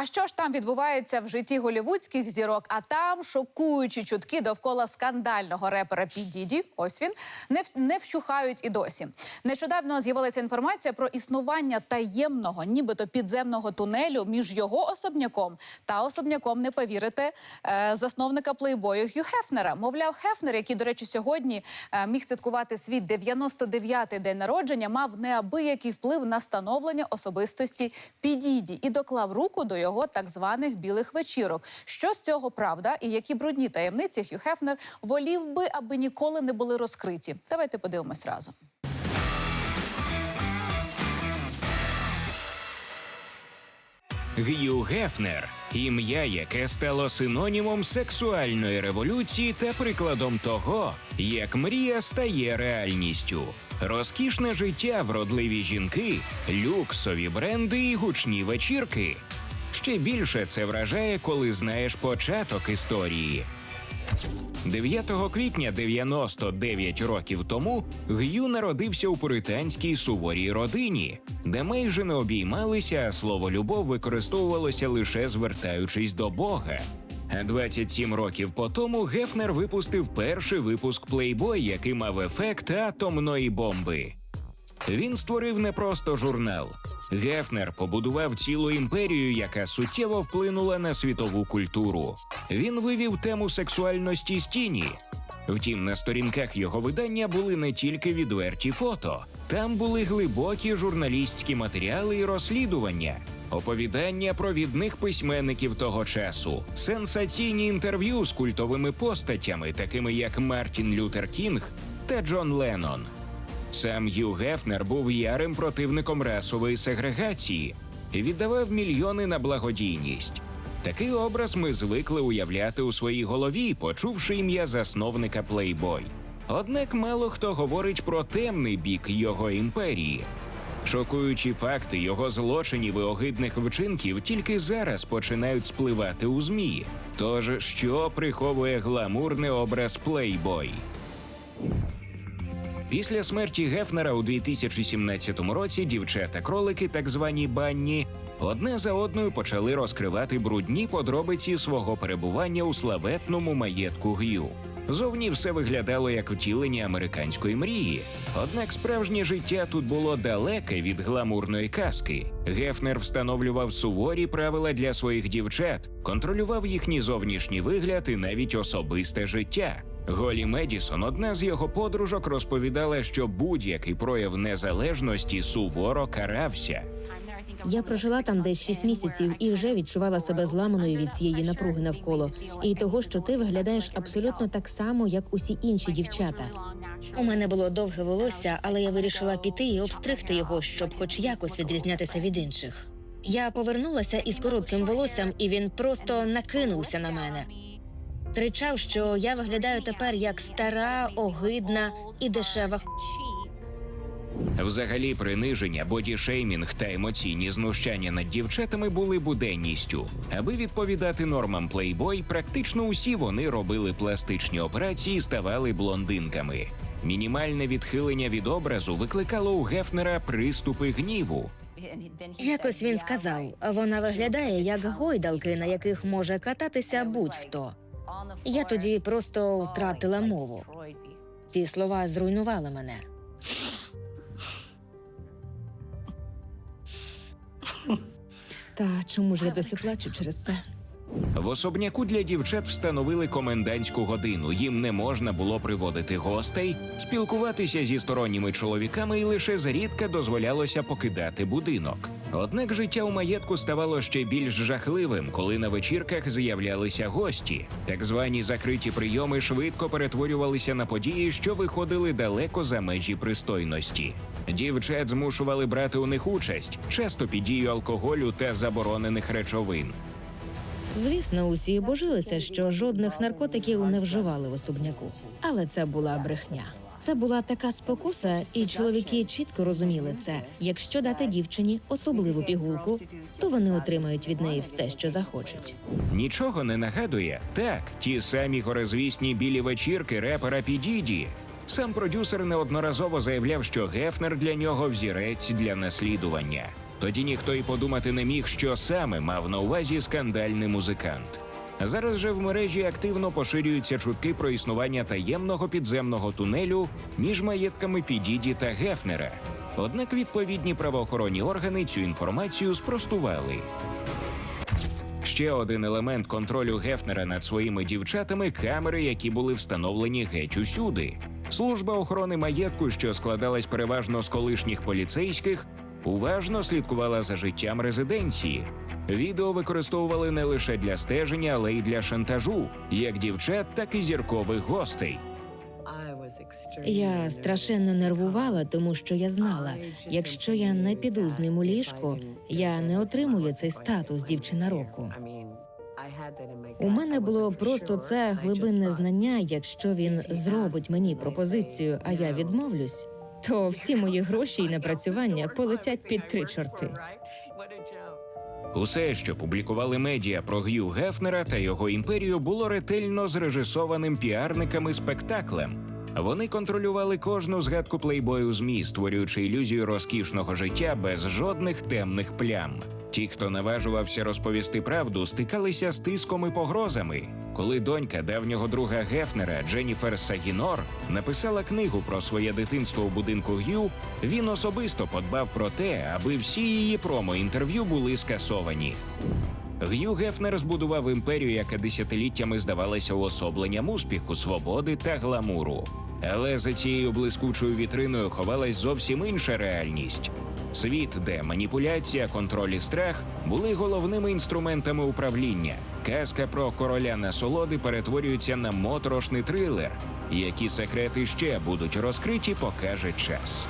А що ж там відбувається в житті голівудських зірок? А там шокуючі чутки довкола скандального репера Пі Діді. Ось він не, в- не вщухають і досі. Нещодавно з'явилася інформація про існування таємного, нібито підземного тунелю між його особняком та особняком, не повірите, е, засновника плейбою Гью Хефнера. Мовляв, Хефнер, який, до речі, сьогодні е, міг святкувати свій 99-й день народження, мав неабиякий вплив на становлення особистості Пі і доклав руку до його так званих білих вечірок. Що з цього правда, і які брудні таємниці Хью Хефнер волів би, аби ніколи не були розкриті. Давайте подивимось разом. Г'ю Гефнер ім'я, яке стало синонімом сексуальної революції та прикладом того, як мрія стає реальністю. Розкішне життя, вродливі жінки, люксові бренди і гучні вечірки. Ще більше це вражає, коли знаєш початок історії. 9 квітня 99 років тому Г'ю народився у пуританській суворій родині, де майже не обіймалися, а слово любов використовувалося лише звертаючись до Бога. А 27 років по тому Гефнер випустив перший випуск Playboy, який мав ефект атомної бомби. Він створив не просто журнал. Гефнер побудував цілу імперію, яка суттєво вплинула на світову культуру. Він вивів тему сексуальності з тіні. Втім, на сторінках його видання були не тільки відверті фото, там були глибокі журналістські матеріали і розслідування, оповідання провідних письменників того часу, сенсаційні інтерв'ю з культовими постатями, такими як Мартін Лютер Кінг та Джон Леннон. Сам Гью Гефнер був ярим противником расової сегрегації і віддавав мільйони на благодійність. Такий образ ми звикли уявляти у своїй голові, почувши ім'я засновника Playboy. Однак мало хто говорить про темний бік його імперії. Шокуючі факти його злочинів і огидних вчинків тільки зараз починають спливати у змі. Тож що приховує гламурний образ Playboy? Після смерті Гефнера у 2017 році дівчата-кролики, так звані банні, одне за одною почали розкривати брудні подробиці свого перебування у славетному маєтку Г'ю. Зовні все виглядало як втілення американської мрії. Однак справжнє життя тут було далеке від гламурної казки. Гефнер встановлював суворі правила для своїх дівчат, контролював їхній зовнішній вигляд і навіть особисте життя. Голі Медісон, одна з його подружок, розповідала, що будь-який прояв незалежності суворо карався. Я прожила там десь 6 місяців і вже відчувала себе зламаною від цієї напруги навколо і того, що ти виглядаєш абсолютно так само, як усі інші дівчата. У мене було довге волосся, але я вирішила піти і обстригти його, щоб хоч якось відрізнятися від інших. Я повернулася із коротким волоссям, і він просто накинувся на мене. Кричав, що я виглядаю тепер як стара, огидна і дешева Взагалі, приниження, бодішеймінг та емоційні знущання над дівчатами були буденністю. Аби відповідати нормам Playboy, практично усі вони робили пластичні операції і ставали блондинками. Мінімальне відхилення від образу викликало у Гефнера приступи гніву. Якось він сказав, вона виглядає як гойдалки, на яких може кататися будь-хто. Я тоді просто втратила мову. Ці слова зруйнували мене. Та чому ж я досі плачу через це? В особняку для дівчат встановили комендантську годину. Їм не можна було приводити гостей, спілкуватися зі сторонніми чоловіками і лише зрідка дозволялося покидати будинок. Однак життя у маєтку ставало ще більш жахливим, коли на вечірках з'являлися гості. Так звані закриті прийоми швидко перетворювалися на події, що виходили далеко за межі пристойності. Дівчат змушували брати у них участь, часто під дією алкоголю та заборонених речовин. Звісно, усі божилися, що жодних наркотиків не вживали в особняку. Але це була брехня. Це була така спокуса, і чоловіки чітко розуміли це. Якщо дати дівчині особливу пігулку, то вони отримають від неї все, що захочуть. Нічого не нагадує? Так, ті самі горезвісні білі вечірки репера Підіді. Сам продюсер неодноразово заявляв, що Гефнер для нього взірець для наслідування. Тоді ніхто й подумати не міг, що саме мав на увазі скандальний музикант. Зараз же в мережі активно поширюються чутки про існування таємного підземного тунелю між маєтками Підіді та Гефнера. Однак відповідні правоохоронні органи цю інформацію спростували. Ще один елемент контролю Гефнера над своїми дівчатами камери, які були встановлені геть усюди. Служба охорони маєтку, що складалась переважно з колишніх поліцейських, уважно слідкувала за життям резиденції. Відео використовували не лише для стеження, але й для шантажу, як дівчат, так і зіркових гостей. Я страшенно нервувала, тому що я знала, якщо я не піду з ним у ліжко, я не отримую цей статус дівчина року. У мене було просто це глибинне знання. Якщо він зробить мені пропозицію, а я відмовлюсь, то всі мої гроші і напрацювання полетять під три чорти. Усе, що публікували медіа про Г'ю Гефнера та його імперію, було ретельно зрежисованим піарниками спектаклем. Вони контролювали кожну згадку плейбою змі, створюючи ілюзію розкішного життя без жодних темних плям. Ті, хто наважувався розповісти правду, стикалися з тиском і погрозами. Коли донька давнього друга Гефнера Дженніфер Сагінор написала книгу про своє дитинство у будинку Г'ю, він особисто подбав про те, аби всі її промо-інтерв'ю були скасовані. Г'ю Гефнер збудував імперію, яка десятиліттями здавалася уособленням успіху, свободи та гламуру. Але за цією блискучою вітриною ховалась зовсім інша реальність. Світ, де маніпуляція, контроль і страх були головними інструментами управління. Казка про короля насолоди перетворюється на моторошний трилер. Які секрети ще будуть розкриті, покаже час.